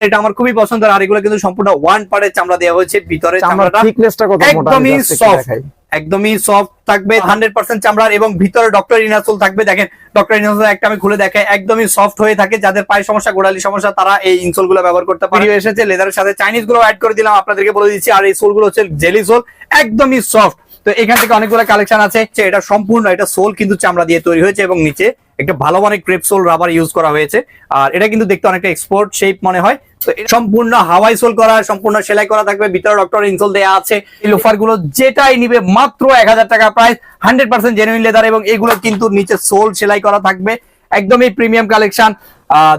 এটা আমার খুবই পছন্দের আর এগুলো কিন্তু সম্পূর্ণ ওয়ান পার্টের চামড়া দেওয়া হয়েছে ভিতরে চামড়াটা একদমই। দেখাই। একদমই সফট থাকবে হান্ড্রেড পার্সেন্ট চামড়ার এবং ভিতরে ডক্টর ইনাসোল থাকবে। দেখেন ডক্টর ইনাসোল একটা আমি খুলে দেখাই একদমই সফট হয়ে থাকে। যাদের পায়ের সমস্যা গোড়ালি সমস্যা তারা এই ইনসোলগুলো ব্যবহার করতে পারে। এসেছে লেদারের সাথে চাইনিজগুলো অ্যাড করে দিলাম আপনাদেরকে বলে দিচ্ছি। আর এই সোলগুলো হচ্ছে জেলি সোল একদমই সফট তো এখান থেকে অনেকগুলো কালেকশন আছে এটা সম্পূর্ণ এটা সোল কিন্তু চামড়া দিয়ে তৈরি হয়েছে এবং নিচে একটা ভালো মানের ক্রেপসোল রাবার ইউজ করা হয়েছে। আর এটা কিন্তু দেখতে অনেকটা এক্সপোর্ট শেপ মনে হয়। তো সম্পূর্ণ হাওয়াই সোল করা, সম্পূর্ণ সেলাই করা থাকবে। ভিতরে ডক্টর ইনসোল দেয়া আছে। এই লোফারগুলো যেটাই নিবে মাত্র এক হাজার টাকা price hundred percent genuine leather এবং এগুলো কিন্তু নিচে সোল সেলাই করা থাকবে। একদমই প্রিমিয়াম কালেকশন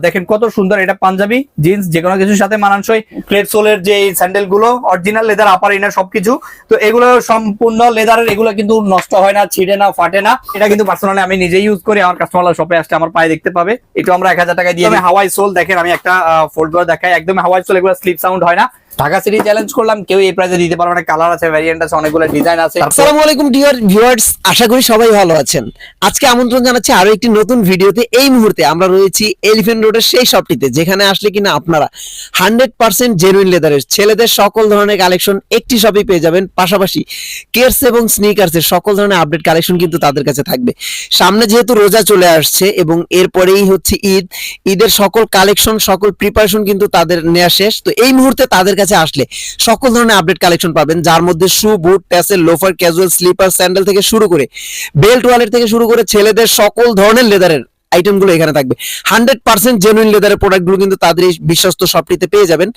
দেখেন কত সুন্দর এটা পাঞ্জাবি জিন্স যে কোনো কিছুর সাথে মানানসই। প্লেট সোলের যে স্যান্ডেলগুলো অরিজিনাল লেদার আপার ইনার সবকিছু। তো এগুলো সম্পূর্ণ লেদারের এগুলো কিন্তু নষ্ট হয় না ছিঁড়ে না ফাটে না। এটা কিন্তু পার্সোনালি আমি নিজেই ইউজ করি আমার কাস্টমার শপে আসলে আমার পায়ে দেখতে পাবে। এটা আমরা এক হাজার টাকা দিয়ে। হাওয়াই সোল দেখেন আমি একটা ফোল্ড করে দেখাই। একদম হাওয়াই সোল এগুলো স্লিপ সাউন্ড হয় না। ঢাকা সিটি চ্যালেঞ্জ করলাম, কেউ এই প্রাইসে দিতে পারবে না কালার আছে ভ্যারিয়েন্ট আছে, অনেকগুলো ডিজাইন আছে। আসসালামু আলাইকুম ডিয়ার ভিউয়ার্স আশা করি সবাই ভালো আছেন। আজকে আমন্ত্রণ জানাচ্ছি আরও একটি নতুন ভিডিওতে। এই মুহূর্তে আমরা রয়েছি রোডের সেই শপটিতে যেখানে আসলে কিনা আপনারা হান্ড্রেড পার্সেন্ট জেনুইন লেদারের ছেলেদের সকল ধরনের কালেকশন একটি শপে পেয়ে যাবেন। পাশাপাশি কেয়ার্স এবং স্নিকার্সের সকল ধরনের আপডেট কালেকশন কিন্তু তাদের কাছে থাকবে। সামনে যেহেতু রোজা চলে আসছে এবং এরপরেই হচ্ছে ঈদ, ঈদের সকল কালেকশন সকল প্রিপারেশন কিন্তু তাদের নেওয়া শেষ। তো এই মুহূর্তে তাদের কাছে আসলে সকল ধরনের আপডেট কালেকশন পাবেন, যার মধ্যে shoe boot tassel loafer casual slipper sandal থেকে শুরু করে বেল্ট ওয়ালেট থেকে শুরু করে ছেলেদের সকল ধরনের লেদারের আইটেমগুলো এখানে থাকবে। হান্ড্রেড পার্সেন্ট জেনুইন লেদারের প্রোডাক্টগুলো কিন্তু তাদের এই বিশ্বস্ত শপটিতে পেয়ে যাবেন।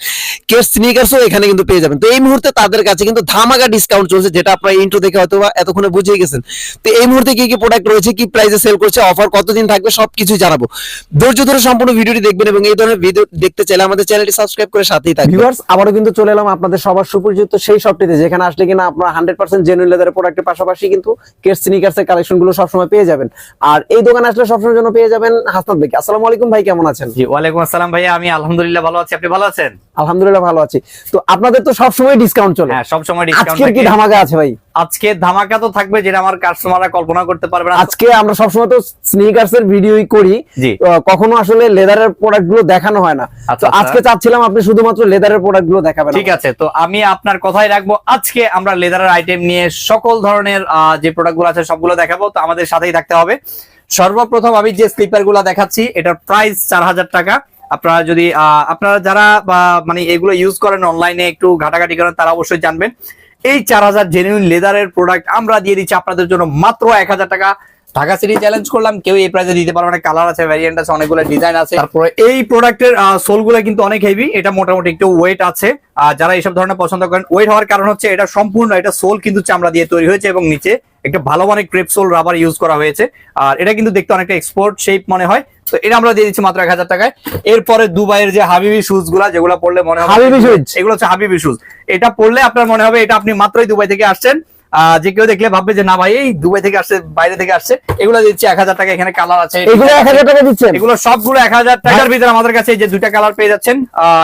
কে স্নিকার্সও এখানে কিন্তু পেয়ে যাবেন। তো এই মুহূর্তে তাদের কাছে কিন্তু ধামাকা ডিসকাউন্ট চলছে, যেটা আপনারা ইন্ট্রো দেখে হয়তো এতক্ষণে বুঝিয়ে গেছেন। তো এই মুহূর্তে কি কি প্রোডাক্ট রয়েছে, কি প্রাইসে সেল করছে অফার কতদিন থাকবে সবকিছু জানাব। ধৈর্য ধরে সম্পূর্ণ ভিডিওটি দেখবেন এবং এই ধরনের ভিডিও দেখতে চাইলে আমাদের চ্যানেলটি সাবস্ক্রাইব করে সাথেই থাকবেন। ভিউয়ার্স আবারও কিন্তু চলে এলাম আপনাদের সবার সুপরিচিত সেই শপটিতে যেখানে আসলে কিনা আপনারা হান্ড্রেড পার্সেন্ট জেনুইন লেদারের প্রোডাক্টের পাশাপাশি কিন্তু কেস স্নিকার্স এর কালেকশনগুলো সবসময় পেয়ে যাবেন। আর এই দোকানে আসলে সবসময় জন্য পেয়ে যাবেন হাসনাত ভাই আসসালামু আলাইকুম ভাই কেমন আছেন? জি ওয়ালাইকুম আসসালাম ভাইয়া আমি আলহামদুলিল্লাহ ভালো আছি। আপনি ভালো আছেন? আলহামদুলিল্লাহ ভালো আছি। তো আপনাদের তো সবসময় ডিসকাউন্ট চলে। হ্যাঁ সবসময় ডিসকাউন্ট আজকের কি ধামাকা আছে ভাই? আজকে ধামাকা তো থাকবে যেটা আমার কাস্টমাররা কল্পনা করতে পারবে না। আজকে আমরা সবসময় তো স্নিকার্স এর ভিডিওই করি। জি। কখনো আসলে লেদারের প্রোডাক্টগুলো দেখানো হয় না। আচ্ছা, তো আচ্ছা। আজকে চাচ্ছিলাম আপনি শুধুমাত্র লেদারের প্রোডাক্টগুলো দেখাবেন ঠিক আছে তো আমি আপনার কথাই রাখব। আজকে আমরা লেদারের আইটেম নিয়ে সকল ধরনের যে প্রোডাক্টগুলো আছে সবগুলো দেখাবো। তো আমাদের সাথেই থাকতে হবে। সর্বপ্রথম আমি যে স্লিপারগুলো দেখাচ্ছি, এটার প্রাইস চার হাজার টাকা। আপনারা যদি আপনারা যারা মানে এগুলো ইউজ করেন অনলাইনে একটু ঘাটাঘাটি করেন, তারা অবশ্যই জানবেন। এই চার হাজার জেনুইন লেদারের প্রোডাক্ট আমরা দিয়ে দিচ্ছি আপনাদের জন্য মাত্র এক হাজার টাকা। ঢাকা সিটি চ্যালেঞ্জ করলাম কেউ এই প্রাইসে দিতে পারবে না কালার আছে ভ্যারিয়েন্ট আছে অনেকগুলো ডিজাইন আছে। তারপরে এই প্রোডাক্টের সোলগুলো কিন্তু অনেক হেভি এটা মোটামুটি একটু ওয়েট আছে। আর যারা এইসব ধরনের পছন্দ করেন ওয়েট হওয়ার কারণ হচ্ছে এটা সম্পূর্ণ এটা সোল কিন্তু চামড়া দিয়ে তৈরি হয়েছে এবং নিচে একটা ভালো মানের ক্রেপ সোল রাবার ইউজ করা হয়েছে। আর এটা কিন্তু দেখতে অনেকটা এক্সপোর্ট শেপ মনে হয়। তো এটা আমরা দিয়ে দিচ্ছি মাত্র এক হাজার টাকায়। এরপরে দুবাইয়ের যে হাবিবি শুজগুলা যেগুলো পড়লে মনে হবে হাবিবি shoes? এগুলো হচ্ছে হাবিবি শুজ এটা পড়লে আপনার মনে হবে এটা আপনি মাত্রই দুবাই থেকে আসছেন। যে কেউ দেখলে ভাববে যে না ভাই এই দুবাই থেকে আসছে বাইরে থেকে আসছে। এগুলো দিচ্ছি এক হাজার টাকা এখানে কালার আছে। এগুলো এক হাজার টাকা দিচ্ছেন? এগুলো সবগুলো এক হাজার টাকার ভিতরে আমাদের কাছে এই যে দুইটা কালার পেয়ে যাচ্ছেন।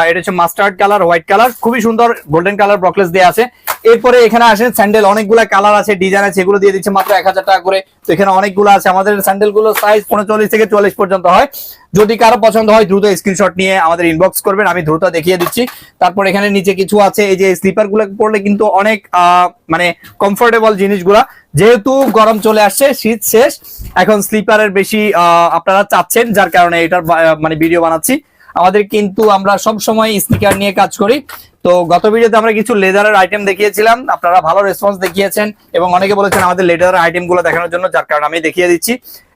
এটা হচ্ছে মাস্টার্ড কালার হোয়াইট কালার খুবই সুন্দর গোল্ডেন কালার ব্রকলেস দেওয়া আছে। এরপরে এখানে আসেন স্যান্ডেল অনেকগুলো কালার আছে ডিজাইন আছে এগুলো দিয়ে দিচ্ছে মাত্র এক হাজার টাকা করে। তো এখানে অনেকগুলো আছে। আমাদের স্যান্ডেলগুলো সাইজ পঁয়তাল্লিশ থেকে চল্লিশ পর্যন্ত হয়। যদি কারও পছন্দ হয় দ্রুত স্ক্রিনশট নিয়ে আমাদের ইনবক্স করবেন। আমি দ্রুত দেখিয়ে দিচ্ছি। তারপর এখানে নিচে কিছু আছে। এই যে স্লিপারগুলো পড়লে কিন্তু অনেক আহ, মানে কমফোর্টেবল জিনিসগুলা। যেহেতু গরম চলে আসছে, শীত শেষ, এখন স্লিপারের বেশি আপনারা চাচ্ছেন, যার কারণে এটার মানে ভিডিও বানাচ্ছি। আমাদের কিন্তু আমরা সব সময় স্নিকার নিয়ে কাজ করি। তো গত ভিডিওতে আমরা কিছু লেদারের আইটেম দেখিয়েছিলাম। আপনারা ভালো রেসপন্স দেখিয়েছেন এবং অনেকে বলেছেন আমাদের লেদারের আইটেমগুলো দেখানোর জন্য, যার কারণে আমি দেখিয়ে দিচ্ছি।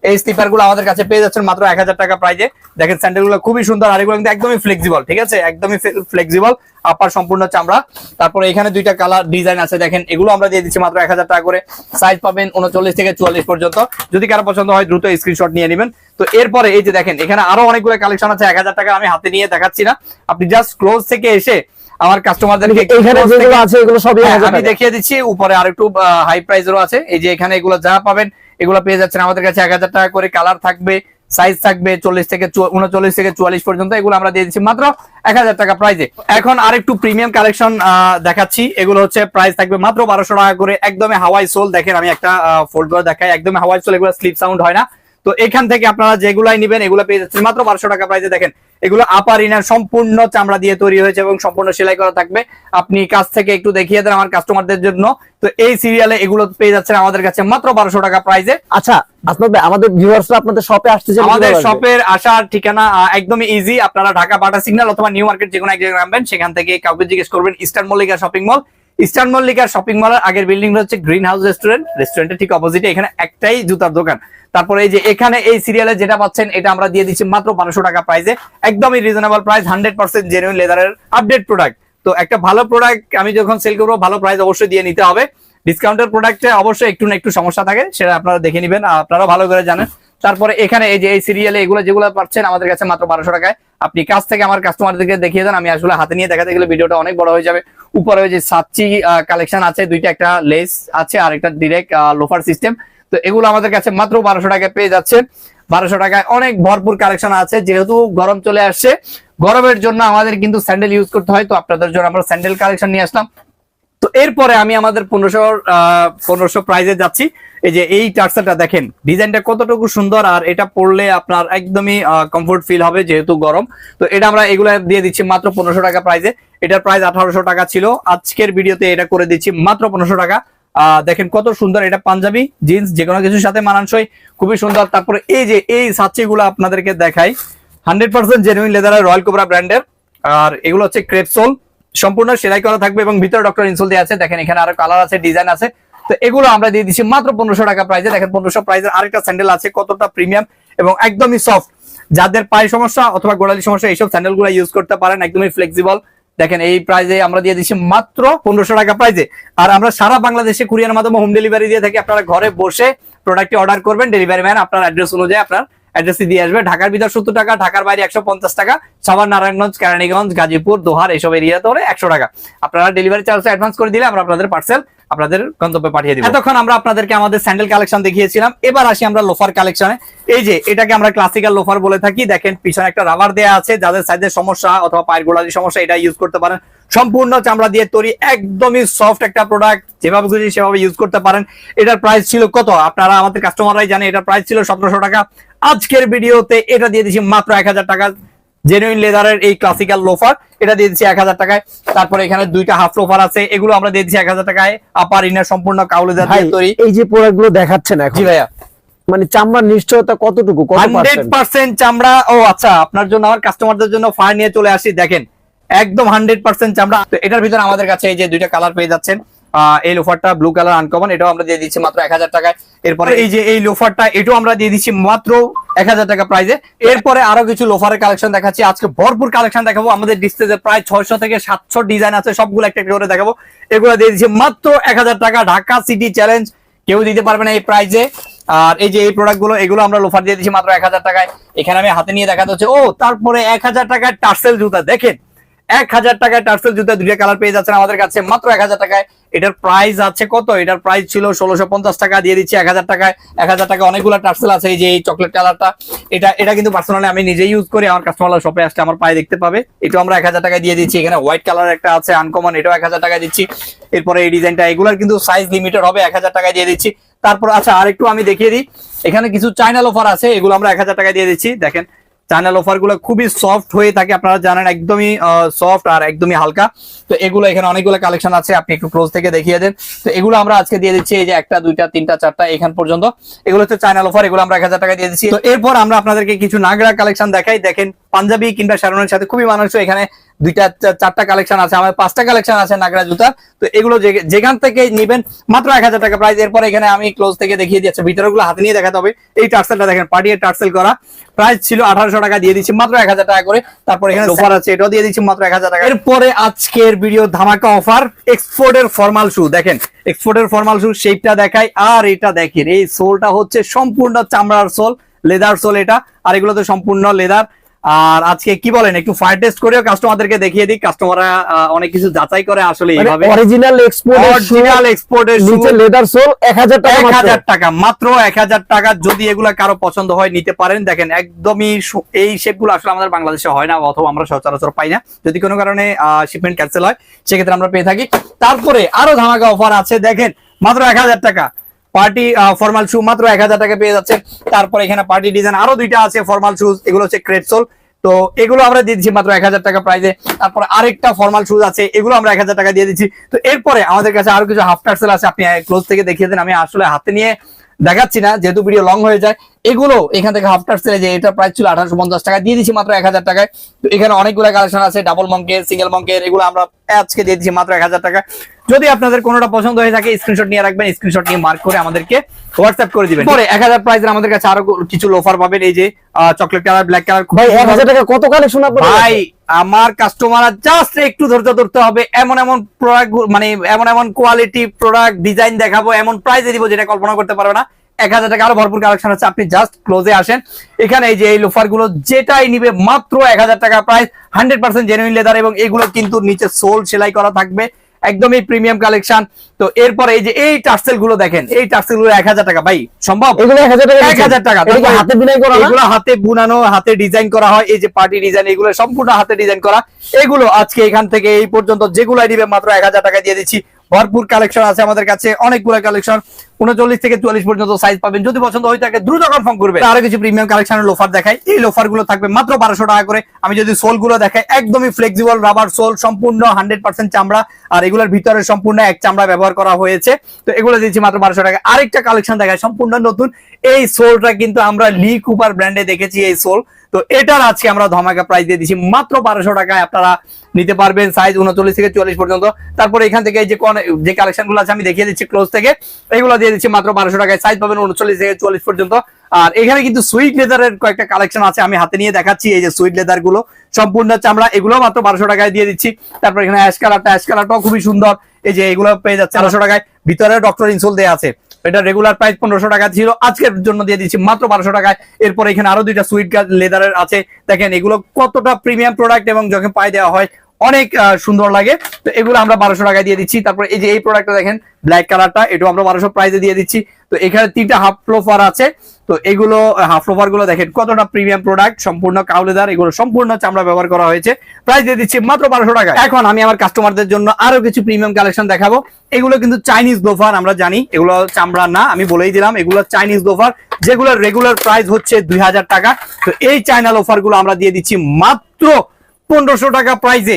এই স্লিপারগুলো আমাদের কাছে পেয়ে যাচ্ছেন মাত্র এক হাজার টাকা প্রাইজে দেখেন স্যান্ডেলগুলো খুবই সুন্দর আর এগুলো কিন্তু একদমই ফ্লেক্সিবল ঠিক আছে? একদমই ফ্লেক্সিবল আপার সম্পূর্ণ চামড়া। তারপরে এখানে দুইটা কালার ডিজাইন আছে, দেখেন, এগুলো আমরা দিয়ে দিচ্ছি মাত্র এক হাজার টাকা করে। সাইজ পাবেন উনচল্লিশ থেকে চুয়াল্লিশ পর্যন্ত। যদি কারও পছন্দ হয়, দ্রুত স্ক্রিনশট নিয়ে নেবেন। তো এরপরে এই যে দেখেন, এখানে আরও অনেকগুলো কালেকশন আছে, এক হাজার টাকা আমি হাতে নিয়ে দেখাচ্ছি না। আপনি জাস্ট ক্লোজ থেকে এসে আমার কাস্টমারদেরকে এখানে যেগুলো আছে এগুলো সবই হ্যাঁ, এক হাজার আমি টাকা। দেখিয়ে দিচ্ছি উপরে আর হাই প্রাইসেরও আছে। এই যে এখানে এগুলো যা পাবেন এগুলো পেয়ে যাচ্ছেন আমাদের কাছে টাকা করে। কালার থাকবে সাইজ থাকবে চল্লিশ থেকে চুয়া- উনচল্লিশ থেকে চুয়াল্লিশ পর্যন্ত এগুলো আমরা দিয়ে দিচ্ছি মাত্র এক হাজার টাকা প্রাইজে এখন আরেকটু প্রিমিয়াম কালেকশন দেখাচ্ছি। এগুলো হচ্ছে প্রাইস থাকবে মাত্র বারোশো টাকা করে। একদমই হাওয়াই সোল। দেখেন আমি একটা ফোল্ড করে দেখাই। একদমই হাওয়াই সোল এগুলো স্লিপ সাউন্ড হয় না। তো এখান থেকে আপনারা যেগুলাই নিবেন এগুলো পেয়ে যাচ্ছেন। মাত্র বারোশো টাকা প্রাইসে দেখেন এগুলো আপার ইনার সম্পূর্ণ চামড়া দিয়ে তৈরি হয়েছে এবং সম্পূর্ণ সেলাই করা থাকবে। আপনি কাছ থেকে একটু দেখিয়ে দেন আমার কাস্টমারদের জন্য। তো এই সিরিয়ালে এগুলো পেয়ে যাচ্ছেন আমাদের কাছে মাত্র বারোশো টাকা প্রাইসে আচ্ছা আসমাদ আমাদের ভিউয়ার্সরা আপনাদের শপে আসতে আমাদের শপের আসার ঠিকানা একদমই ইজি আপনারা ঢাকা বাটা সিগন্যাল অথবা নিউ মার্কেট যে কোনো এক জায়গায় নামবেন সেখান থেকে কাউকে জিজ্ঞেস করবেন Eastern Mallika shopping mall Eastern মল্লিকার shopping মলের আগের বিল্ডিং হচ্ছে গ্রিন হাউস রেস্টুরেন্ট রেস্টুরেন্টের ঠিক অপোজিটে এখানে একটাই জুতার দোকান। তারপরে এই যে এখানে এই সিরিয়ালে যেটা পাচ্ছেন, এটা আমরা দিয়ে দিচ্ছি মাত্র বারোশো টাকা প্রাইসে একদমই reasonable price hundred percent genuine লেদারের আপডেট প্রোডাক্ট তো একটা ভালো প্রোডাক্ট আমি যখন সেল করব, ভালো প্রাইস অবশ্যই দিয়ে নিতে হবে। ডিসকাউন্টের প্রোডাক্টে অবশ্যই একটু না একটু সমস্যা থাকে, সেটা আপনারা দেখে নেবেন আপনারা ভালো করে জানেন। তারপরে এখানে এই যে এই সিরিয়ালে এগুলো যেগুলো পাচ্ছেন, আমাদের কাছে মাত্র বারোশো টাকায়। আপনি কাছ থেকে আমার কাস্টমারদেরকে দেখিয়ে দেন, আমি আসলে হাতে নিয়ে দেখাতে গেলে ভিডিওটা অনেক বড় হয়ে যাবে। উপরে ওই যে সাচ্চি কালেকশন আছে, দুইটা একটা লেস আছে, আর একটা ডিরেক্ট লোফার সিস্টেম তো এগুলো আমাদের কাছে মাত্র বারোশো টাকায় পেয়ে যাচ্ছে বারোশো টাকায় অনেক ভরপুর কালেকশন আছে, যেহেতু গরম চলে আসছে। গরমের জন্য আমাদের কিন্তু স্যান্ডেল ইউজ করতে হয়, তো আপনাদের জন্য আমরা স্যান্ডেল কালেকশন নিয়ে আসলাম। তো এরপরে আমি আমাদের পনেরোশো পনেরোশো প্রাইজে যাচ্ছি। এই যে এই টার্সাটা দেখেন, ডিজাইনটা কতটুকু সুন্দর আর এটা পরলে আপনার একদমই কমফোর্ট ফিল হবে যেহেতু গরম। তো এটা আমরা এগুলো দিয়ে দিচ্ছি মাত্র পনেরোশো টাকা প্রাইজে এটার প্রাইস আঠারোশো টাকা ছিল। আজকের ভিডিওতে এটা করে দিচ্ছি মাত্র পনেরোশো টাকা। দেখেন কত সুন্দর, এটা পাঞ্জাবি জিন্স যে কোনো কিছুর সাথে মানানসই, খুবই সুন্দর। তারপরে এই যে, এই সাচ্চিগুলো আপনাদেরকে দেখাই হান্ড্রেড পার্সেন্ট জেনুইন লেদারের রয়্যাল কোবরা ব্র্যান্ডের আর এগুলো হচ্ছে ক্রেপসোল সম্পূর্ণ সেলাই করা থাকবে এবং ভিতরে ডক্টর ইনসোল দিয়ে আছে। দেখেন এখানে আরও কালার আছে ডিজাইন আছে। তো এগুলো আমরা দিয়ে দিচ্ছি মাত্র পনেরোশো টাকা প্রাইসে দেখেন পনেরোশো প্রাইসের আরেকটা স্যান্ডেল আছে, কতটা প্রিমিয়াম এবং একদমই সফট যাদের পায়ে সমস্যা অথবা গোড়ালি সমস্যা, এইসব স্যান্ডেলগুলো ইউজ করতে পারেন, একদমই ফ্লেক্সিবল দেখেন এই প্রাইজে আমরা দিয়ে দিচ্ছি মাত্র পনেরোশো টাকা প্রাইজে আর আমরা সারা বাংলাদেশে কুরিয়ার মাধ্যমে হোম ডেলিভারি দিয়ে থাকি। আপনারা ঘরে বসে প্রোডাক্টটি অর্ডার করবেন ডেলিভারি ম্যান আপনার অ্যাড্রেস অনুযায়ী আপনার অ্যাড্রেসে দিয়ে আসবে। ঢাকার ভিতর সত্তর টাকা, ঢাকার বাইরে একশো পঞ্চাশ টাকা। সাভার নারায়ণগঞ্জ, কেরানীগঞ্জ, গাজীপুর, দোহার এইসব এরিয়াতে হলে একশো টাকা। আপনারা ডেলিভারি চার্জ অ্যাডভান্স করে দিলে আমরা আপনাদের পার্সেল আপনাদের গন্তব্যে পাঠিয়ে দিব। এতক্ষণ আমরা আপনাদেরকে আমাদের স্যান্ডেল কালেকশন দেখিয়েছিলাম। এবার আসি আমরা লোফার কালেকশনে এই যে, এটাকে আমরা ক্লাসিক্যাল লোফার বলে থাকি। দেখেন, পিছনে একটা রাবার দেয়া আছে। যাদের সাইজের সমস্যা অথবা পায়ের গোড়ালির সমস্যা, এটা ইউজ করতে পারেন। সম্পূর্ণ চামড়া দিয়ে তৈরি, একদমই সফট একটা প্রোডাক্ট যেভাবে খুশি সেভাবে ইউজ করতে পারেন। এটার প্রাইস ছিল কত? আপনারা আমাদের কাস্টমাররাই জানে, এটার প্রাইস ছিল সতেরোশো টাকা। আজকের ভিডিওতে এটা দিয়ে দিচ্ছি মাত্র এক হাজার টাকা। জেনুইন লেদারের এই ক্লাসিক্যাল লোফার এটা দিয়ে দিচ্ছি এক হাজার টাকায়। তারপরে এখানে দুইটা হাফ লোফার আছে এগুলো আমরা দিয়ে দিচ্ছি এক হাজার টাকায়। আপার ইনার সম্পূর্ণ দিয়ে তৈরি। এই যে প্রোডাক্টগুলো দেখাচ্ছেন এখন জি ভাইয়া। মানে চামড়ার নিশ্চয়তা কতটুকু? হান্ড্রেড পার্সেন্ট চামড়া ও আচ্ছা আপনার জন্য আমার কাস্টমারদের জন্য ফায়ার নিয়ে চলে আসি দেখেন। একদম হান্ড্রেড পার্সেন্ট চামড়া। তো এটার ভিতরে আমাদের কাছে এই যে দুইটা কালার পেয়ে যাচ্ছেন। এই লোফারটা ব্লু কালার আনকমন এটাও আমরা দিয়ে দিচ্ছি মাত্র এক হাজার টাকায়। এরপরে এই যে এই লোফারটা এটাও আমরা দিয়ে দিচ্ছি মাত্র এক হাজার টাকা প্রাইজে এরপরে আরও কিছু লোফারের কালেকশন দেখাচ্ছি। আজকে ভরপুর কালেকশন দেখাবো। আমাদের ডিসপ্লেতে প্রায় ছয়শো থেকে সাতশো ডিজাইন আছে সবগুলো একটা একটা করে দেখাবো। এগুলো দিয়ে দিচ্ছি মাত্র এক হাজার টাকা ঢাকা সিটি চ্যালেঞ্জ কেউ দিতে পারবে না এই প্রাইজে আর এই যে এই প্রোডাক্টগুলো এগুলো আমরা লোফার দিয়ে দিচ্ছি মাত্র এক হাজার টাকায়। এখানে আমি হাতে নিয়ে দেখাতে হচ্ছে। ও তারপরে এক হাজার টাকায় টার্সেল জুতা। দেখেন এক হাজার টাকায় টার্সেল জুতা দুইটা কালার পেয়ে যাচ্ছেন আমাদের কাছে। মাত্র এক হাজার টাকায়। এটার প্রাইস আছে কত? এটার প্রাইস ছিল ষোলোশো পঞ্চাশ টাকা, দিয়ে দিচ্ছি এক হাজার টাকায়। এক হাজার টাকা অনেকগুলো টার্সেল আছে এই যে এই চকলেট কালারটা এটা এটা কিন্তু পার্সোনালি আমি নিজেই ইউজ করি, আমার কাস্টমার শপে আসলে আমার পায়ে দেখতে পাবে। এটা আমরা এক হাজার টাকায় দিয়ে দিচ্ছি। এখানে হোয়াইট কালার একটা আছে আনকমন এটাও এক হাজার টাকায় দিচ্ছি। এরপরে এই ডিজাইনটা এগুলার কিন্তু সাইজ লিমিটেড হবে, এক হাজার টাকায় দিয়ে দিচ্ছি। তারপর আচ্ছা আরেকটু আমি দেখিয়ে দিই। এখানে কিছু চাইনাল অফার আছে, এগুলো আমরা এক হাজার টাকায় দিয়ে দিচ্ছি। দেখেন চ্যানেল অফারগুলো খুবই সফট হয়ে থাকে। আপনারা জানেন একদমই সফট আর একদমই হালকা। তো এগুলো এখানে অনেকগুলো কালেকশন আছে, আপনি একটু ক্লোজ থেকে দেখিয়ে দেন। তো এগুলো আমরা আজকে দিয়ে দিচ্ছি, এই যে একটা, দুইটা, তিনটা, চারটা, এখান পর্যন্ত। এগুলো হচ্ছে চ্যানেল অফার এগুলো আমরা এক হাজার টাকা দিয়ে দিচ্ছি। তো এরপর আমরা আপনাদেরকে কিছু নাগরা কালেকশন দেখাই। দেখেন, পাঞ্জাবি কিংবা শারনের সাথে খুবই মানুষ এখানে দুইটা চারটা কালেকশন আছে আমার পাঁচটা কালেকশন আছে নাগরা জুতা। তো এগুলো যেখান থেকে নিবেন মাত্র এক হাজার টাকা প্রাইস এরপর এখানে আমি ক্লোজ থেকে দেখিয়ে দিচ্ছি ভিতরগুলো হাতে নিয়ে দেখাতে হবে। এই টার্সেলটা দেখেন পার্টির টার্সেল করা। প্রাইস ছিল আঠারোশো টাকা দিয়ে দিচ্ছি মাত্র এক হাজার টাকা করে। তারপর এখানে অফার আছে এটাও দিয়ে দিচ্ছি মাত্র এক হাজার টাকা। এরপরে আজকের ভিডিও ধামাকা অফার এক্সপোর্টের ফর্মাল শু দেখেন এক্সপোর্টের ফর্মাল শু শেপটা দেখাই। আর এটা দেখেন এই সোলটা হচ্ছে সম্পূর্ণ চামড়ার সোল লেদার সোল এটা। আর এগুলো তো সম্পূর্ণ লেদার আর আজকে কি বলেন একটু ফায়ার টেস্ট করেও কাস্টমারদেরকে দেখিয়ে দিই। কাস্টমাররা অনেক কিছু যাচাই করে আসলে এইভাবে। অরিজিনাল এক্সপোর্ট অরিজিনাল এক্সপোর্টের নিচে লেদার সোল এক হাজার টাকা এক মাত্র। হাজার টাকা মাত্র এক হাজার টাকা যদি এগুলা কারও পছন্দ হয় নিতে পারেন। দেখেন একদমই এই শেপগুলো আসলে আমাদের বাংলাদেশে হয় না অথবা আমরা সচরাচর পাই না। যদি কোনো কারণে শিপমেন্ট ক্যান্সেল হয় সেক্ষেত্রে আমরা পেয়ে থাকি। তারপরে আরও ধামাকা অফার আছে। দেখেন মাত্র এক হাজার টাকা। পার্টি ফর্মাল শু মাত্র এক হাজার টাকা পেয়ে যাচ্ছে। তারপর এখানে পার্টি ডিজাইন আরও দুইটা আছে ফর্মাল শুজ এগুলো হচ্ছে ক্রেটসোল তো এগুলো আমরা দিয়ে দিচ্ছি মাত্র এক হাজার টাকা প্রাইজে তারপর আরেকটা ফর্মাল শুজ আছে, এগুলো আমরা এক হাজার টাকা দিয়ে দিচ্ছি। তো এরপরে আমাদের কাছে আরও কিছু হাফ টার্সেল আছে, আপনি ক্লোজ থেকে দেখিয়ে দেন, আমি আসলে হাতে নিয়ে দেখাচ্ছি না, যেহেতু ভিডিও লং হয়ে যায়। এগুলো এখান থেকে হাফ টার্সেলে যে এটা প্রাইস ছিল আঠারোশো পঞ্চাশ টাকা দিয়ে দিচ্ছি মাত্র এক হাজার টাকায়। তো এখানে অনেকগুলো কালেকশন আছে ডাবল মঙ্কের সিঙ্গেল মঙ্কের এগুলো আমরা আজকে দিয়ে দিচ্ছি মাত্র এক হাজার টাকা যদি আপনাদের কোনোটা পছন্দ হয়ে থাকে স্ক্রিনশট নিয়ে রাখবেন স্ক্রিনশট নিয়ে মার্ক করে আমাদেরকে হোয়াটসঅ্যাপ করে দিবেন। পরে এক হাজার প্রাইসের আমাদের কাছে আরও কিছু লোফার পাবেন এই যে চকলেট কালার ব্ল্যাক কালার ভাই এক হাজার টাকা কত কালেকশন আপনার ভাই আমার কাস্টমার জাস্ট একটু ধৈর্য ধরতে হবে এমন এমন প্রোডাক্ট মানে এমন এমন কোয়ালিটি প্রোডাক্ট ডিজাইন দেখাবো এমন প্রাইসে দিব যেটা কল্পনা করতে পারবে না। এক হাজার টাকা আরও ভরপুর কালেকশন আছে আপনি জাস্ট ক্লোজে আসেন। এখানে এই যে এই লোফারগুলো যেটাই নিবে মাত্র এক হাজার টাকা price hundred percent genuine leather এবং এগুলো কিন্তু নিচে সোল সেলাই করা থাকবে। একদমই প্রিমিয়াম কালেকশন তো এরপরে এই যে এই টার্সেলগুলো দেখেন এই টার্সেলগুলো এক হাজার টাকা। ভাই সম্ভব? এগুলো এক হাজার টাকা এক হাজার টাকা। হাতে বুনাই করা এগুলো হাতে বুনানো হাতে ডিজাইন করা হয়। এই যে পার্টি ডিজাইন এগুলো সম্পূর্ণ হাতে ডিজাইন করা। এগুলো আজকে এখান থেকে এই পর্যন্ত যেগুলো নিবে মাত্র এক হাজার টাকা দিয়ে দিচ্ছি। ভরপুর কালেকশন আছে আমাদের কাছে অনেকগুলো কালেকশন উনচল্লিশ থেকে চুয়াল্লিশ পর্যন্ত সাইজ পাবেন। যদি পছন্দ হয়ে থাকে দ্রুত কনফার্ম করবে আরও কিছু প্রিমিয়াম কালেকশনের লোফার দেখাই। এই লোফারগুলো থাকবে মাত্র বারোশো টাকা করে। আমি যদি সোলগুলো দেখাই, একদমই ফ্লেক্সিবল রাবার সোল সম্পূর্ণ হান্ড্রেড পার্সেন্ট চামড়া। আর এগুলোর ভিতরে সম্পূর্ণ এক চামড়া ব্যবহার করা হয়েছে। তো এগুলো দিচ্ছি মাত্র বারোশো টাকা। আরেকটা কালেকশন দেখায় সম্পূর্ণ নতুন। এই সোলটা কিন্তু আমরা লি কুপার ব্র্যান্ডে দেখেছি এই সোল তো এটার আজকে আমরা ধমাকা প্রাইস দিয়ে দিচ্ছি মাত্র বারোশো টাকায়। আপনারা নিতে পারবেন সাইজ উনচল্লিশ থেকে চুয়াল্লিশ পর্যন্ত। তারপরে এখান থেকে যে যে কালেকশনগুলো আছে, আমি দেখিয়ে দিচ্ছি ক্লোজ থেকে। এগুলো দিয়ে দিচ্ছি মাত্র বারোশো টাকায়। সাইজ পাবেন উনচল্লিশ থেকে চুয়াল্লিশ পর্যন্ত। আর এখানে কিন্তু সুইট লেদারের কয়েকটা কালেকশন আছে, আমি হাতে নিয়ে দেখাচ্ছি এই যে সুইট লেদারগুলো। সম্পূর্ণ চামড়া এগুলো মাত্র বারোশো টাকায় দিয়ে দিচ্ছি। তারপর এখানে অ্যাশ কালারটা অ্যাশ কালারটাও খুবই সুন্দর। এই যে এগুলো পেয়ে যাচ্ছে বারোশো টাকায়। ভিতরে ডক্টর ইনসোল দেওয়া আছে। এটা রেগুলার প্রাইস পনেরোশো টাকা ছিল। আজকের জন্য দিয়ে দিচ্ছি মাত্র বারোশো টাকায়। এরপর এখানে আরও দুইটা সুইট লেদারের আছে। দেখেন এগুলো কতটা প্রিমিয়াম প্রোডাক্ট এবং যখন পায়ে দেওয়া হয় অনেক সুন্দর লাগে। তো এগুলো আমরা বারোশো টাকায় দিয়ে দিচ্ছি। তারপর এই যে এই প্রোডাক্টটা দেখেন ব্ল্যাক কালারটা এটাও আমরা বারোশো প্রাইসে দিয়ে দিচ্ছি। তো এখানে তিনটা হাফ ফ্লোফার আছে। তো এগুলো হাফ ফ্লোফারগুলো দেখেন, কতটা প্রিমিয়াম প্রোডাক্ট সম্পূর্ণ কাউলেদার, এগুলো সম্পূর্ণ চামড়া ব্যবহার করা হয়েছে। প্রাইস দিয়ে দিচ্ছি মাত্র বারোশো টাকা এখন আমি আমার কাস্টমারদের জন্য আরও কিছু প্রিমিয়াম কালেকশন দেখাবো। এগুলো কিন্তু চাইনিজ লোফার আমরা জানি। এগুলো চামড়া না, আমি বলেই দিলাম, এগুলো চাইনিজ লোফার যেগুলোর রেগুলার প্রাইস হচ্ছে দুই হাজার টাকা। তো এই চাইনা লোফারগুলো আমরা দিয়ে দিচ্ছি মাত্র পনেরোশো টাকা প্রাইসে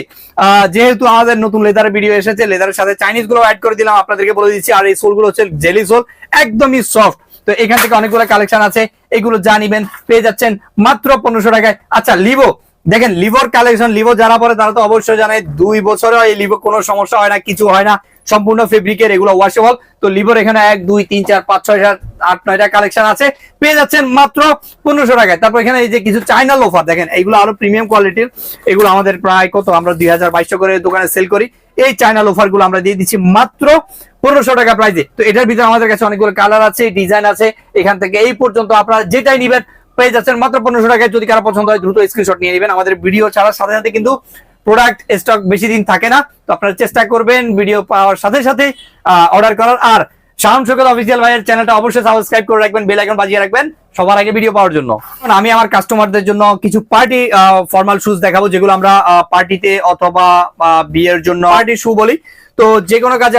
যেহেতু আমাদের নতুন লেদার ভিডিও এসেছে লেদারের সাথে চাইনিজগুলো অ্যাড করে দিলাম, আপনাদেরকে বলে দিচ্ছি, আর এই সোলগুলো হচ্ছে জেলি সোল একদমই সফট তো এখান থেকে অনেকগুলো কালেকশন আছে, এগুলো জানিবেন পেয়ে যাচ্ছেন মাত্র পনেরোশো টাকায়। আচ্ছা লিভো দেখেন লিভোর কালেকশন লিভো যারা পরে তারা তো অবশ্যই জানে, দুই বছরে এই লিভো কোনো সমস্যা হয় না, কিছু হয় না। সম্পূর্ণ ফেব্রিকের এগুলো ওয়াশেবল তো লিভোর এখানে এক, দুই, তিন, চার, পাঁচ, ছয়, সাত, আট নয়টা কালেকশন আছে। পেয়ে যাচ্ছেন মাত্র পনেরোশো টাকায়। তারপর এখানে এই যে কিছু চাইনা লোফার দেখেন এগুলো আরও প্রিমিয়াম কোয়ালিটির এগুলো আমাদের প্রায় কত? আমরা দুই হাজার বাইশশো করে দোকানে সেল করি। এই চাইনা লোফারগুলো আমরা দিয়ে দিচ্ছি মাত্র পনেরোশো টাকা প্রাইসে তো এটার ভিতরে আমাদের কাছে অনেকগুলো কালার আছে ডিজাইন আছে। এখান থেকে এই পর্যন্ত আপনারা যেটাই নিবেন, পেয়ে যাচ্ছেন মাত্র পনেরোশো টাকায়। যদি কারও পছন্দ হয়, দ্রুত স্ক্রিনশট নিয়ে নেবেন। আমাদের ভিডিও ছাড়ার সাথে সাথে কিন্তু প্রোডাক্ট স্টক বেশি দিন থাকে না, তো আপনারা চেষ্টা করবেন ভিডিও পাওয়ার সাথে সাথে অর্ডার করার। আর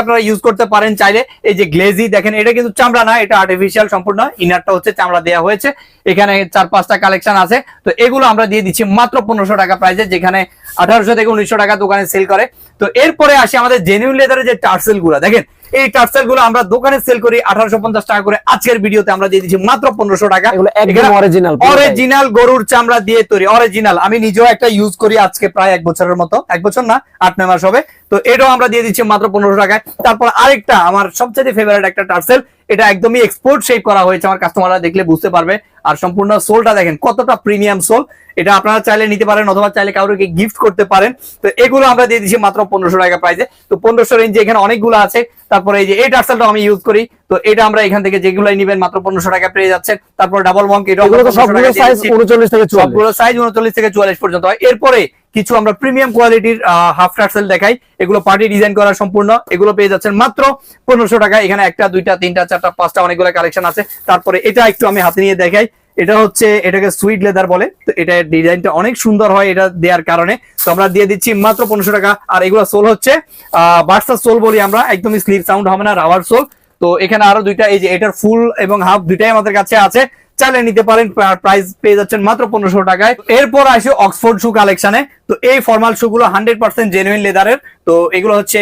আপনারা ইউজ করতে পারেন চাইলে। এই যে গ্লেজি দেখেন, এটা কিন্তু চামড়া না, এটা আর্টিফিশিয়াল সম্পূর্ণ ইনারটা হচ্ছে চামড়া দেওয়া হয়েছে। এখানে চার পাঁচটা কালেকশন আছে। তো এগুলো আমরা দিয়ে দিচ্ছি মাত্র পনেরোশো টাকা প্রাইসে যেখানে আঠারোশো থেকে উনিশশো টাকা দোকানে সেল করে। তো এরপরে আসি আমাদের জেনুইন লেদারের যে টার্সেলগুলো। দেখেন এই টার্সেলগুলো আমরা দোকানে সেল করি আঠারোশো পঞ্চাশ টাকা করে। আজকের ভিডিওতে আমরা দিয়ে দিচ্ছি মাত্র পনেরোশো টাকা। এগুলো একদম অরিজিনাল অরিজিনাল গরুর চামড়া। দিয়ে তৈরি। অরিজিনাল আমি নিজেও একটা ইউজ করি আজকে প্রায় এক বছরের মতো। এক বছর না আট নয় মাস হবে। তো এটাও আমরা দিয়ে দিচ্ছি মাত্র পনেরোশো টাকায়। তারপর আরেকটা, আমার সবচেয়ে ফেভারিট একটা টার্সেল এটা একদমই এক্সপোর্ট শেপ করা হয়েছে আমার কাস্টমাররা দেখলে বুঝতে পারবে। আর সম্পূর্ণ সোলটা দেখেন, কতটা প্রিমিয়াম সোল এটা আপনারা চাইলে নিতে পারেন অথবা চাইলে কাউকে গিফট করতে পারেন। তো এগুলো আমরা দিয়ে দিচ্ছি মাত্র পনেরোশো টাকা প্রাইসে তো পনেরোশো রেঞ্জে এখানে অনেকগুলো আছে। তারপরে এই যে এই টার্সেলটা আমি ইউজ করি। তো এটা আমরা এখান থেকে যেগুলো নিবেন মাত্র পনেরোশো টাকা পেয়ে যাচ্ছেন। তারপর ডাবল বঙ্ক এটা সবগুলো সাইজ উনচল্লিশ থেকে চুয়াল্লিশ। সবগুলো সাইজ উনচল্লিশ থেকে চুয়াল্লিশ পর্যন্ত হয়। এরপরে কিছু আমরা প্রিমিয়াম কোয়ালিটির হাফ টার্সেল দেখাই। এগুলো পার্টি ডিজাইন করা সম্পূর্ণ। এগুলো পেয়ে যাচ্ছেন মাত্র পনেরোশো টাকা এখানে একটা দুইটা তিনটা চারটা পাঁচটা অনেকগুলো কালেকশন আছে। তারপরে এটা একটু আমি হাতে নিয়ে দেখাই। এটা হচ্ছে এটাকে সুইট লেদার বলে। তো এটা ডিজাইনটা অনেক সুন্দর হয় এটা দেওয়ার কারণে। তো আমরা দিয়ে দিচ্ছি মাত্র পনেরোশো টাকা। আর এগুলো সোল হচ্ছে আহ বার্সার সোল বলি আমরা। একদমই স্লিপ সাউন্ড হবে না রাবার সোল তো এখানে আরও দুইটা, এই যে এটার ফুল এবং হাফ দুইটাই আমাদের কাছে আছে। চাইলে নিতে পারেন প্রাইস পেয়ে যাচ্ছেন মাত্র পনেরোশো টাকায়। এরপর আসে অক্সফোর্ড শু কালেকশনে তো এই ফর্মাল শু গুলো হান্ড্রেড পার্সেন্ট জেনুইন লেদারের তো এগুলো হচ্ছে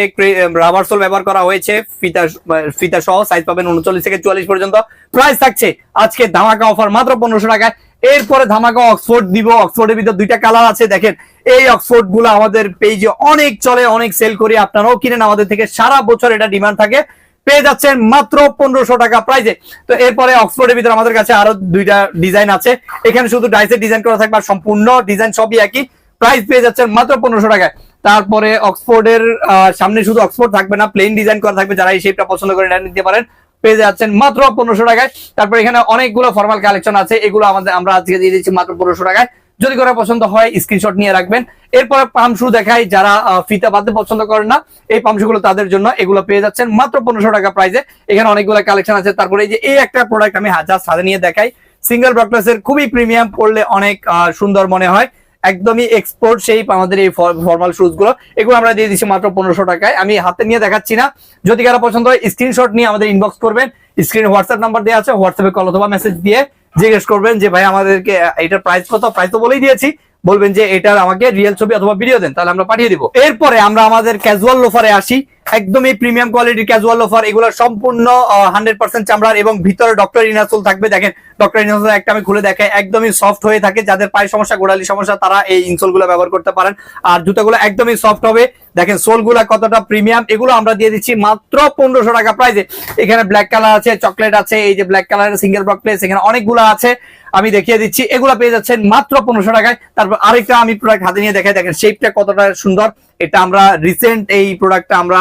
রাবার সোল ব্যবহার করা হয়েছে। ফিতা ফিতা সহ সাইজ পাবেন উনচল্লিশ থেকে চুয়াল্লিশ পর্যন্ত। প্রাইস থাকছে আজকে ধামাকা অফার মাত্র পনেরোশো টাকায়। এরপরে ধামাকা অক্সফোর্ড দিব। অক্সফোর্ডের ভিতর দুইটা কালার আছে, দেখেন। এই অক্সফোর্ডগুলো আমাদের পেজে অনেক চলে, অনেক সেল করি। আপনারাও কিনেন। আমাদের থেকে সারা বছর এটা ডিমান্ড থাকে। পেয়ে যাচ্ছেন মাত্র পনেরোশো টাকা প্রাইজে তো এরপরে অক্সফোর্ডের ভিতরে আমাদের কাছে আরও দুইটা ডিজাইন আছে। এখানে শুধু ডাইসের ডিজাইন করা থাকবে আর সম্পূর্ণ ডিজাইন সবই একই। প্রাইস পেয়ে যাচ্ছেন মাত্র পনেরোশো টাকায়। তারপরে অক্সফোর্ডের সামনে শুধু অক্সফোর্ড থাকবে না প্লেন ডিজাইন করা থাকবে। যারা এই শেপটা পছন্দ করে এটা নিতে পারেন, পেয়ে যাচ্ছেন মাত্র পনেরোশো টাকায়। তারপর এখানে অনেকগুলো ফর্মাল কালেকশন আছে। এগুলো আমাদের, আমরা আজকে দিয়ে দিচ্ছি মাত্র পনেরোশো টাকায়। যদি করা পছন্দ হয় স্ক্রিনশট নিয়ে রাখবেন। এরপরে পাম শু দেখাই যারা ফিতা বাঁধতে পছন্দ করেন না, এই পাম শু তাদের জন্য এগুলো পেয়ে যাচ্ছেন মাত্র পনেরোশো টাকা প্রাইসে এখানে অনেকগুলো কালেকশন আছে। তারপরে এই যে এই একটা প্রোডাক্ট আমি জাস্ট হাতে নিয়ে দেখাই। সিঙ্গেল ব্রকলেস এর খুবই প্রিমিয়াম পড়লে অনেক সুন্দর মনে হয়। একদমই এক্সপোর্ট সেই আমাদের এই ফর্মাল শুজগুলো। এগুলো আমরা দিয়ে দিচ্ছি মাত্র পনেরোশো টাকায়। আমি হাতে নিয়ে দেখাচ্ছি না। যদি কারও পছন্দ হয় স্ক্রিনশট নিয়ে আমাদের ইনবক্স করবেন। স্ক্রিনে হোয়াটসঅ্যাপ নাম্বার দেওয়া আছে। হোয়াটসঅ্যাপে কল অথবা মেসেজ দিয়ে জিজ্ঞেস করবেন যে ভাই আমাদেরকে এটার প্রাইস কত? প্রাইস তো বলেই দিয়েছি। বলবেন যে এটার আমাকে রিয়েল ছবি অথবা ভিডিও দেন, তাহলে আমরা পাঠিয়ে দিব। এরপরে আমরা আমাদের ক্যাজুয়াল লোফারে আসি। একদমই প্রিমিয়াম কোয়ালিটির ক্যাজুয়াল লোফার এগুলো সম্পূর্ণ হান্ড্রেড পার্সেন্ট চামড়ার এবং ভিতরে ডক্টর ইনাসোল থাকবে। দেখেন ডক্টর ইনাসোল একটা আমি খুলে দেখে একদমই সফট হয়ে থাকে। যাদের পায়ের সমস্যা, গোড়ালি সমস্যা, তারা এই ইনসোলগুলো ব্যবহার করতে পারেন। আর জুতাগুলো একদমই সফট হবে। দেখেন সোলগুলা কতটা প্রিমিয়াম এগুলো আমরা দিয়ে দিচ্ছি মাত্র পনেরোশো টাকা প্রাইসে এখানে ব্ল্যাক কালার আছে চকলেট আছে, এই যে ব্ল্যাক কালারের সিঙ্গেল ব্লক প্লেস এখানে অনেকগুলো আছে। আমি দেখিয়ে দিচ্ছি। এগুলো পেয়ে যাচ্ছেন মাত্র পনেরোশো টাকায়। তারপর আরেকটা আমি প্রোডাক্ট হাতে নিয়ে দেখাই। দেখেন শেপটা কতটা সুন্দর। এটা আমরা রিসেন্ট এই প্রোডাক্টটা আমরা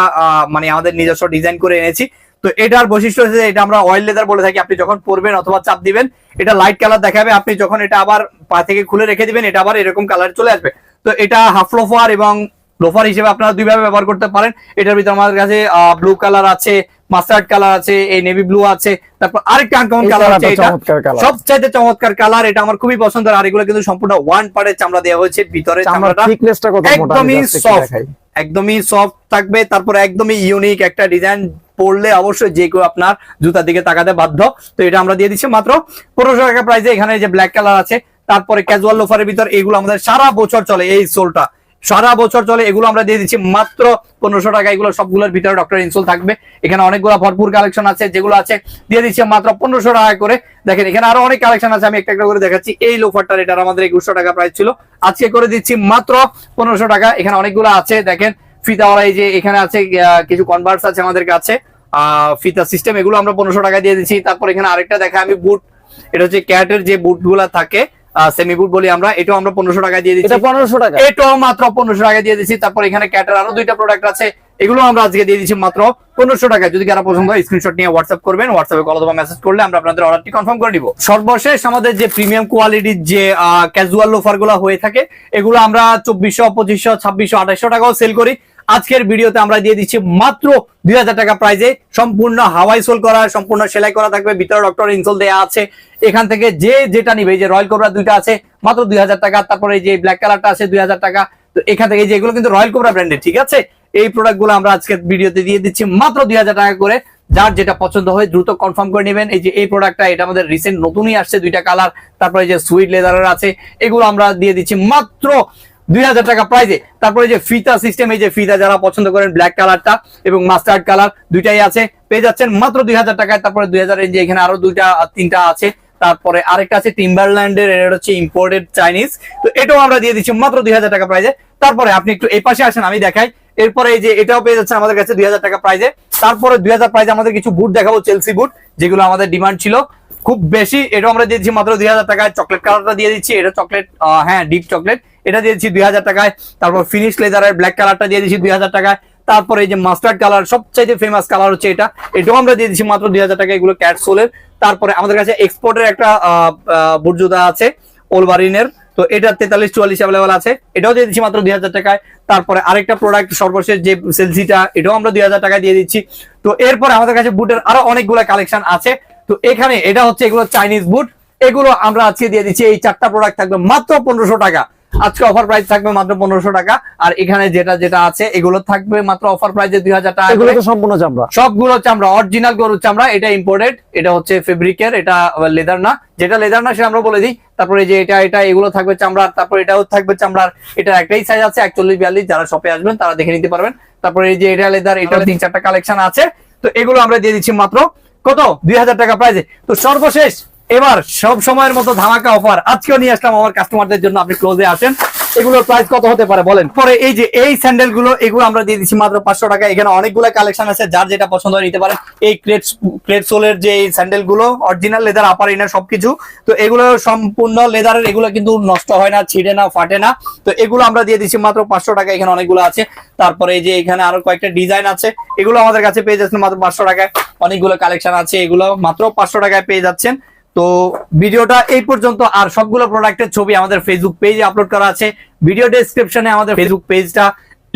মানে আমাদের নিজস্ব ডিজাইন করে এনেছি। তো এটার বৈশিষ্ট্য হচ্ছে এটা আমরা অয়েল লেদার বলে থাকি। আপনি যখন পরবেন অথবা চাপ দিবেন, এটা লাইট কালার দেখাবে। আপনি যখন এটা আবার পা থেকে খুলে রেখে দিবেন, এটা আবার এরকম কালার চলে আসবে। তো এটা হাফ লোফার এবং লোফার হিসেবে আপনারা দুইভাবে ব্যবহার করতে পারেন। এটার ভিতরে আমাদের কাছে ব্লু কালার আছে মাস্টার্ড কালার আছে এই নেভি ব্লু আছে তারপর আরেকটা আনকমন কালার আছে এটা। সবচাইতে চমৎকার কালার এটা আমার খুবই পছন্দের আর এগুলো কিন্তু সম্পূর্ণ ওয়ান পার্টের চামড়া দেওয়া হয়েছে ভিতরে চামড়াটা thickness-টা কত একদমই সফট একদমই সফট থাকবে তারপর একদমই ইউনিক একটা ডিজাইন পড়লে অবশ্যই যে কেউ আপনার জুতার দিকে তাকাতে বাধ্য। তো এটা আমরা দিয়ে দিচ্ছি মাত্র পনেরোশো টাকা প্রাইসে এখানে যে ব্ল্যাক কালার আছে তারপরে ক্যাজুয়াল লোফারের ভিতর এগুলো আমাদের সারা বছর চলে এই সোলটা সারা বছর চলে এগুলো আমরা দিয়ে দিচ্ছি। মাত্র পনেরোশো টাকা এগুলো সবগুলোর ভিতরে ডক্টর ইনসুল থাকবে। এখানে অনেকগুলো ভরপুর কালেকশন আছে যেগুলো আছে দিয়ে দিচ্ছি মাত্র পনেরোশো টাকা করে। দেখেন এখানে আরও অনেক কালেকশন আছে আমি একটা একটা করে দেখাচ্ছি। এই লোফারটার এটার আমাদের একুশশো টাকা প্রাইস ছিল। আজকে করে দিচ্ছি মাত্র পনেরোশো টাকা। এখানে অনেকগুলো আছে দেখেন ফিতাওয়ালা এই যে এখানে আছে কিছু কনভার্স আছে আমাদের কাছে। আহ, ফিতা সিস্টেম এগুলো আমরা পনেরোশো টাকা দিয়ে দিচ্ছি। তারপর এখানে আরেকটা দেখা আমি বুট এটা হচ্ছে ক্যাটের যে বুটগুলা থাকে সেমি বুট বলি আমরা এটাও আমরা পনেরোশো টাকা দিয়ে দিচ্ছি। পনেরোশো টাকা এটাও মাত্র পনেরোশো টাকা দিয়ে দিচ্ছি। তারপর এখানে ক্যাটার আরও দুইটা প্রোডাক্ট আছে এগুলো আমরা আজকে দিয়ে দিচ্ছি মাত্র পনেরোশো টাকা যদি কারও পছন্দ হয় স্ক্রিনশট নিয়ে হোয়াটসঅ্যাপ করবেন হোয়াটসঅ্যাপে কল অথবা মেসেজ করলে আমরা আপনাদের অর্ডারটি কনফার্ম করে দিব সর্বশেষ আমাদের যে প্রিমিয়াম কোয়ালিটির যে ক্যাজুয়াল লোফারগুলো হয়ে থাকে এগুলো আমরা চব্বিশশো পঁচিশশো ছাব্বিশশো আঠাশশো টাকাও সেল করি। আজকের ভিডিওতে আমরা দিয়ে দিচ্ছি মাত্র দুই হাজার টাকা প্রাইজে সম্পূর্ণ হাওয়াই সোল করা, সম্পূর্ণ সেলাই করা থাকবে। ভিতরে ডক্টর ইনসোল দেওয়া আছে। এখান থেকে যে যেটা নিবে যে রয়্যাল কোবরা দুইটা আছে, মাত্র দুই হাজার টাকা। তারপরে যে ব্ল্যাক কালারটা আছে, দুই হাজার টাকা। তো এখান থেকে এই যে এগুলো কিন্তু রয়্যাল কোবরা ব্র্যান্ডের ঠিক আছে? এই প্রোডাক্টগুলো আমরা আজকের ভিডিওতে দিয়ে দিচ্ছি মাত্র দুই হাজার টাকা করে। যার যেটা পছন্দ হয় দ্রুত কনফার্ম করে নেবেন। এই যে এই প্রোডাক্টটা এটা আমাদের রিসেন্ট নতুনই আসছে দুইটা কালার তারপরে যে সুইট লেদারের আছে। এগুলো আমরা দিয়ে দিচ্ছি মাত্র দুই হাজার টাকা প্রাইজে তারপরে যে ফিতা সিস্টেম এই যে ফিতা যারা পছন্দ করেন ব্ল্যাক কালারটা এবং মাস্টার্ড কালার দুইটাই আছে। পেয়ে যাচ্ছেন মাত্র দুই হাজার টাকায়। তারপরে দুই হাজার রেঞ্জে এখানে আরও দুইটা, তিনটা আছে। তারপরে আরেকটা আছে টিম্বারল্যান্ডের এটা হচ্ছে ইম্পোর্টেড চাইনিজ তো এটাও আমরা দিয়ে দিচ্ছি মাত্র দুই হাজার টাকা প্রাইজে তারপরে আপনি একটু এই পাশে আসেন, আমি দেখাই। এরপরে এই যে এটাও পেয়ে যাচ্ছে আমাদের কাছে দুই হাজার টাকা প্রাইজে তারপরে দুই হাজার প্রাইজে আমাদের কিছু বুট দেখাবো চেলসি বুট যেগুলো আমাদের ডিমান্ড ছিল। খুব বেশি, এটাও আমরা দিয়ে দিচ্ছি মাত্র দুই হাজার টাকায়। চকলেট কালারটা দিয়ে দিচ্ছি, এটা চকলেট হ্যাঁ ডিপ চকলেট এটা দিয়ে দিচ্ছি দুই হাজার টাকায়। তারপর ফিনিশ লেদারের ব্ল্যাক কালারটা দিয়ে দিচ্ছি দুই হাজার টাকায়। তারপরে এই যে মাস্টার্ড কালার সবচাইতে ফেমাস কালার হচ্ছে এটা। এটাও আমরা দিয়ে দিচ্ছি মাত্র দুই হাজার টাকা এগুলো ক্যাট সোলের তারপরে আমাদের কাছে এক্সপোর্টের একটা বুট জুতা আছে, ওলবারিনের। তো এটা তেতাল্লিশ চুয়াল্লিশ অ্যাভেলেবল আছে। এটাও দিয়ে দিচ্ছি মাত্র দুই হাজার টাকায়। তারপরে আরেকটা প্রোডাক্ট সর্বশেষ যে সেলসিটা, এটাও আমরা দুই হাজার টাকায় দিয়ে দিচ্ছি। তো এরপরে আমাদের কাছে বুটের আরও অনেকগুলো কালেকশন আছে। তো এখানে এটা হচ্ছে এগুলো চাইনিজ বুট এগুলো আমরা আজকে দিয়ে দিচ্ছি। এই চারটা প্রোডাক্ট থাকবে মাত্র পনেরোশো টাকা। আজকে অফার প্রাইস থাকবে মাত্র পনেরোশো টাকা। আর এখানে যেটা যেটা আছে এগুলো থাকবে মাত্র অফার প্রাইসে দুই হাজার টাকা। এগুলো সম্পূর্ণ চামড়া। সবগুলো চামড়া অরিজিনাল গরুর চামড়া এটা ইম্পোর্টেড এটা হচ্ছে ফেব্রিকের এটা লেদার না। যেটা লেদার না সেটা আমরা বলে দিই। তারপরে যে এটা এটা এগুলো থাকবে চামড়ার তারপরে এটাও থাকবে চামড়ার। এটা একটাই সাইজ আছে একচল্লিশ বিয়াল্লিশ যারা শপে আসবেন তারা দেখে নিতে পারবেন। তারপরে এই যে এটা লেদার এটা তিন চারটা কালেকশন আছে। তো এগুলো আমরা দিয়ে দিচ্ছি মাত্র কত? দুই হাজার টাকা প্রাইজে তো সর্বশেষ এবার সব সময়ের মতো ধামাকা অফার আজকেও নিয়ে আসলাম আমার কাস্টমারদের জন্য, আপনি ক্লোজে আসেন এগুলোর প্রাইস কত হতে পারে বলেন? পরে এই যে এই স্যান্ডেলগুলো এগুলো আমরা দিয়ে দিচ্ছি মাত্র পাঁচশো টাকা। এখানে অনেকগুলো কালেকশন আছে, যার যেটা পছন্দ হয় নিতে পারেন। এই ক্রেট ক্রেট সোলের যে এই স্যান্ডেলগুলো অরিজিনাল লেদার আপার ইনার সবকিছু। তো এগুলো সম্পূর্ণ লেদারের এগুলো কিন্তু নষ্ট হয় না, ছিঁড়ে না, ফাটে না। তো এগুলো আমরা দিয়ে দিচ্ছি মাত্র পাঁচশো টাকা, এখানে অনেকগুলো আছে। তারপরে এই যে এখানে আরও কয়েকটা ডিজাইন আছে। এগুলো আমাদের কাছে পেয়ে যাচ্ছেন মাত্র পাঁচশো টাকায়। অনেকগুলো কালেকশন আছে, এগুলো মাত্র পাঁচশো টাকায় পেয়ে যাচ্ছেন। তো ভিডিওটা এই পর্যন্ত। আর সবগুলো প্রোডাক্টের ছবি আমাদের ফেসবুক পেজে আপলোড করা আছে। ভিডিও ডেসক্রিপশনে আমাদের ফেসবুক পেজটা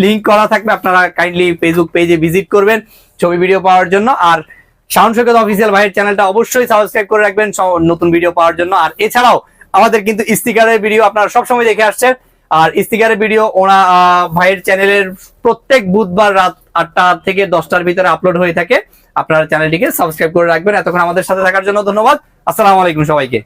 লিংক করা থাকবে। আপনারা কাইন্ডলি ফেসবুক পেজে ভিজিট করবেন ছবি ভিডিও পাওয়ার জন্য। আর শাহন সৈকত অফিসিয়াল ভাইয়ের চ্যানেলটা অবশ্যই সাবস্ক্রাইব করে রাখবেন। নতুন ভিডিও পাওয়ার জন্য। আর এছাড়াও আমাদের কিন্তু স্টিকারের ভিডিও আপনারা সবসময় দেখে আসছেন। আর স্টিকারের ভিডিও ওনা ভাইয়ের চ্যানেলের প্রত্যেক বুধবার রাত আটটা থেকে দশটার ভিতরে আপলোড হয়ে থাকে। আপনার চ্যানেলটিকে সাবস্ক্রাইব করে রাখবেন। এতক্ষণ আমাদের সাথে থাকার জন্য ধন্যবাদ। আসসালাম আলাইকুম সবাইকে।